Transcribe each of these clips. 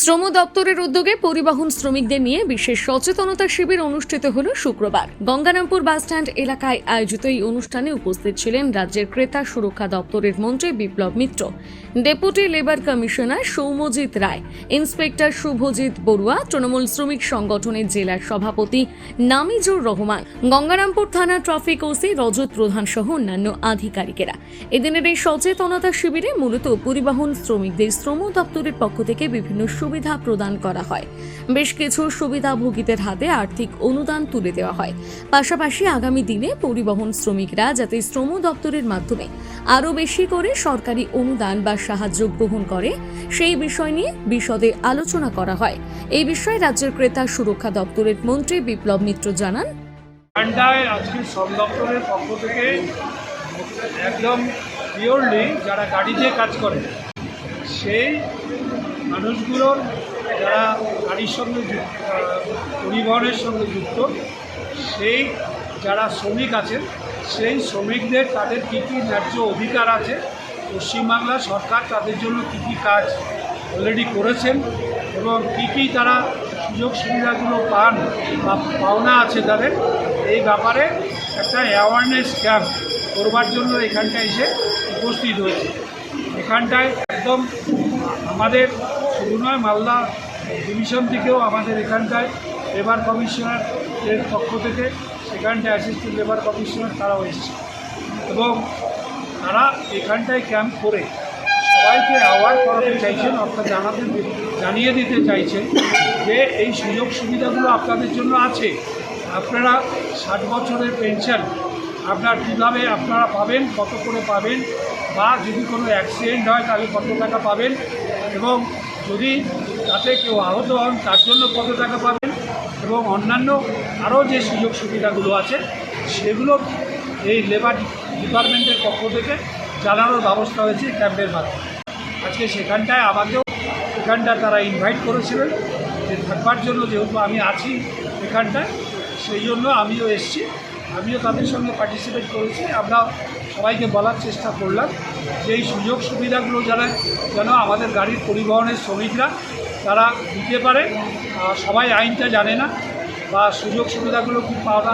শ্রম দপ্তরের উদ্যোগে পরিবহন শ্রমিকদের নিয়ে বিশেষ সচেতনতা শিবির অনুষ্ঠিত হল শুক্রবার। গঙ্গারামপুর বাসস্ট্যান্ড এলাকায় আয়োজিত এই অনুষ্ঠানে উপস্থিত ছিলেন রাজ্যের ক্রেতা সুরক্ষা দপ্তরের মন্ত্রী Biplab Mitra. Deputy labour commissioner Soumyajit Roy, inspector Subhajit Barua, Trinamool শ্রমিক সংগঠনের জেলার সভাপতি নামিজুর রহমান, গঙ্গারামপুর থানা ট্রাফিক ওসি রজত প্রধান সহ অন্যান্য আধিকারিকেরা। এদিনের এই সচেতনতা শিবিরে মূলত পরিবহন শ্রমিকদের শ্রম দপ্তরের পক্ষ থেকে বিভিন্ন সুবিধা প্রদান করা হয়। বেশ কিছু সুবিধাভোগীদের হাতে আর্থিক অনুদান তুলে দেওয়া হয়। পাশাপাশি আগামী দিনে পরিবহন শ্রমিকরা যাতে শ্রম দপ্তরের মাধ্যমে আরও বেশি করে সরকারি অনুদান বা সাহায্য গ্রহণ করে, সেই বিষয় নিয়ে বিশদে আলোচনা করা হয়। এই বিষয়ে রাজ্যের ক্রেতা সুরক্ষা দপ্তরের মন্ত্রী বিপ্লব মিত্র জানান। ঠান্ডায় দপ্তরের পক্ষ থেকে একদম পিওরলি যারা গাড়িতে কাজ করে, সেই মানুষগুলোর যারা গাড়ির সঙ্গে পরিবহনের সঙ্গে যুক্ত, সেই যারা শ্রমিক আছেন, সেই শ্রমিকদের তাদের কী কী ন্যায্য অধিকার আছে পশ্চিমবাংলা সরকার তাদের জন্য কী কী কাজ অলরেডি করেছেন এবং কী কী তারা সুযোগ সুবিধাগুলো পান বা পাওনা আছে তাদের, এই ব্যাপারে একটা অ্যাওয়ারনেস ক্যাম্প করবার জন্য এখানটায় এসে উপস্থিত হয়েছে। এখানটায় একদম আমাদের শুধু নয় মালদা ডিভিশন থেকেও আমাদের এখানটায় লেবার কমিশনারের পক্ষ থেকে সেখানটায় অ্যাসিস্ট্যান্ট লেবার কমিশনার তারাও এসেছে। এবং তারা এখানটায় ক্যাম্প করে সবাইকে অ্যাওয়ার করাতে চাইছেন, অর্থাৎ জানাতে জানিয়ে দিতে চাইছেন যে এই সুযোগ সুবিধাগুলো আপনাদের জন্য আছে। আপনারা ষাট বছরের পেনশন আপনার কীভাবে আপনারা পাবেন, কত করে পাবেন, বা যদি কোনো অ্যাক্সিডেন্ট হয় তাহলে কত টাকা পাবেন, এবং যদি তাতে কেউ আহত হন তার জন্য কত টাকা পাবেন, এবং অন্যান্য আরও যে সুযোগ সুবিধাগুলো আছে, সেগুলো এই লেবার ডিপার্টমেন্টের পক্ষ থেকে জানানোর ব্যবস্থা হয়েছে ক্যাম্পের মাধ্যমে। আজকে সেখানটায় আমাকেও এখানটা তারা ইনভাইট করেছিলেন যে থাকবার জন্য যেহেতু আমি আছি এখানটায়, সেই জন্য আমিও এসেছি। আমিও তাদের সঙ্গে পার্টিসিপেট করেছি। আমরা সবাইকে বলার চেষ্টা করলাম যে এই সুযোগ সুবিধাগুলো যারা যেন আমাদের গাড়ির পরিবহনের শ্রমিকরা তারা দিতে পারে। সবাই আইনটা জানে না। বা সুযোগ সুবিধাগুলো কি পাওয়া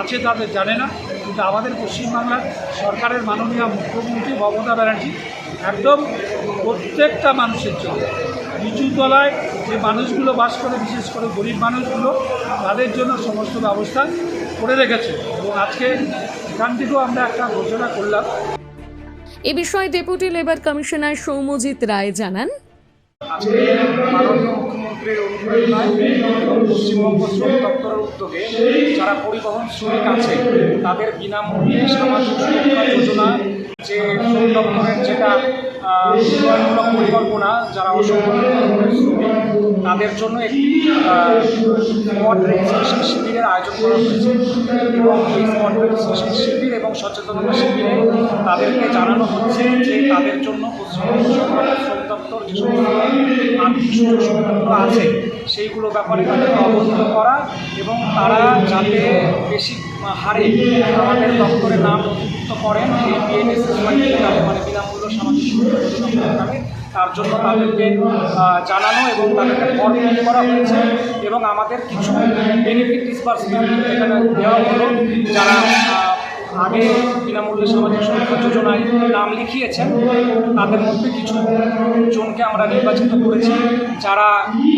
আছে তাদের জানে না। কিন্তু আমাদের পশ্চিমবাংলার সরকারের মাননীয় মুখ্যমন্ত্রী মমতা ব্যানার্জি একদম প্রত্যেকটা মানুষের জন্য নিচু তলায় যে মানুষগুলো বাস করে বিশেষ করে গরিব মানুষগুলো তাদের জন্য সমস্ত ব্যবস্থা করে রেখেছে। এবং আজকে এখান থেকেও আমরা একটা ঘোষণা করলাম। এ বিষয়ে deputy labour commissioner Soumyajit Roy জানান। আজকে মাননীয় মুখ্যমন্ত্রীর অনুপ্রেরণায় পশ্চিমবঙ্গ শ্রম দপ্তরের উদ্যোগে যারা পরিবহন শ্রমিক আছে তাদের বিনামূল্যে সামাজিক সুরক্ষা যোজনা যে শ্রম দপ্তরের যেটা পরিকল্পনা, যারা অসংখ্য শ্রমিক তাদের জন্য একটি স্পট রেজিস্ট্রেশন শিবিরের আয়োজন করা হয়েছে। এবং এই স্পট রেজিস্ট্রেশন শিবির এবং সচেতনতা শিবিরে তাদেরকে জানানো হচ্ছে যে তাদের জন্য শ্রম আছে, সেইগুলো ব্যাপারে তাদেরকে অবহিত করা এবং তারা যাতে বেশি হারে আমাদের দপ্তরে নাম নথিভুক্ত করেন এই বিএনএসএসওয়াই মানে বিনামূল্য সামাজিক প্রোগ্রামে তার জন্য তাদেরকে জানানো এবং তাদেরকে ফর্ম করা হয়েছে এবং আমাদের কিছু বেনিফিট ডিসবার্সমেন্ট এখানে দেওয়া হলো যারা আগে বিনামূল্যে সামাজিক সুরক্ষা যোজনায় নাম লিখিয়েছেন, তাদের মধ্যে কিছু জনকে আমরা নির্বাচিত করেছি যারা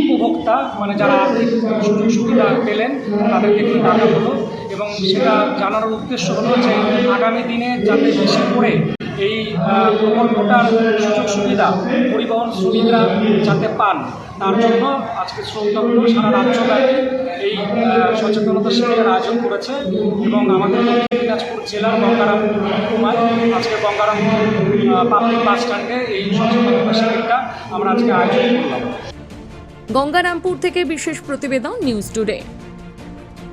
উপভোক্তা মানে যারা আর্থিক সুযোগ সুবিধা পেলেন, তাদেরকে একটু টাকা হলো এবং সেটা জানানোর উদ্দেশ্য হলো যে আগামী দিনে যাতে বেশি করে এই প্রকল্পটার সুযোগ সুবিধা, পরিবহন শ্রমিকরা যাতে পান, তার জন্য আজকে শ্রম দপ্তর সারা রাজ্যব্যাপী এই সচেতনতা শিবিরের আয়োজন করেছে এবং আমাদের দিনাজপুর জেলার গঙ্গারাম কুমার আজকে গঙ্গারামপুর পাবলিক বাস স্ট্যান্ডে এই সচেতনতা শিবিরটা আমরা আজকে আয়োজন করলাম। গঙ্গারামপুর থেকে বিশেষ প্রতিবেদন নিউজ টুডে।